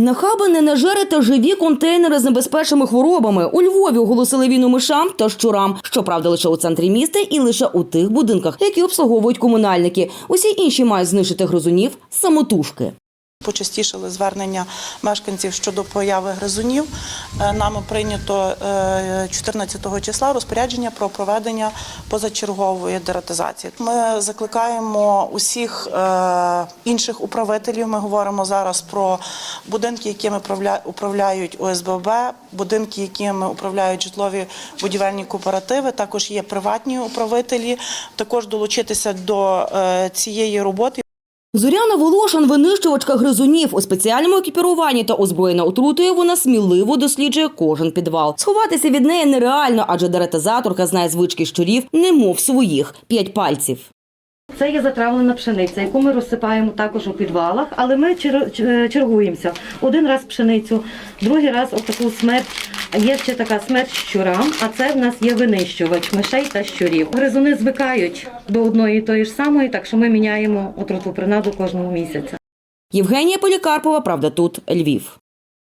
Нахаби не нажерете живі контейнери з небезпечними хворобами. У Львові оголосили війну мишам та щурам. Щоправда, лише у центрі міста і лише у тих будинках, які обслуговують комунальники. Усі інші мають знищити гризунів самотужки. Почастішили звернення мешканців щодо появи гризунів. Е, Нами прийнято е, 14 числа розпорядження про проведення позачергової дератизації. Ми закликаємо усіх е, інших управителів. Ми говоримо зараз про будинки, якими управляють ОСББ, будинки, якими управляють житлові будівельні кооперативи. Також є приватні управителі. Також долучитися до е, цієї роботи. Зоряна Волошин, винищувачка гризунів у спеціальному екіпіруванні та озброєна отрутою. Вона сміливо досліджує кожен підвал. Сховатися від неї нереально, адже дератизаторка знає звички щурів, немов своїх п'ять пальців. Це є затравлена пшениця, яку ми розсипаємо також у підвалах, але ми чер- чергуємося. Один раз пшеницю, другий раз отаку смерть. Є ще така смерть щурам, а це в нас є винищувач мишей та щурів. Гризуни звикають до одної і тої ж самої, так що ми міняємо отруту принаду кожного місяця. Євгенія Полікарпова, правда, тут Львів.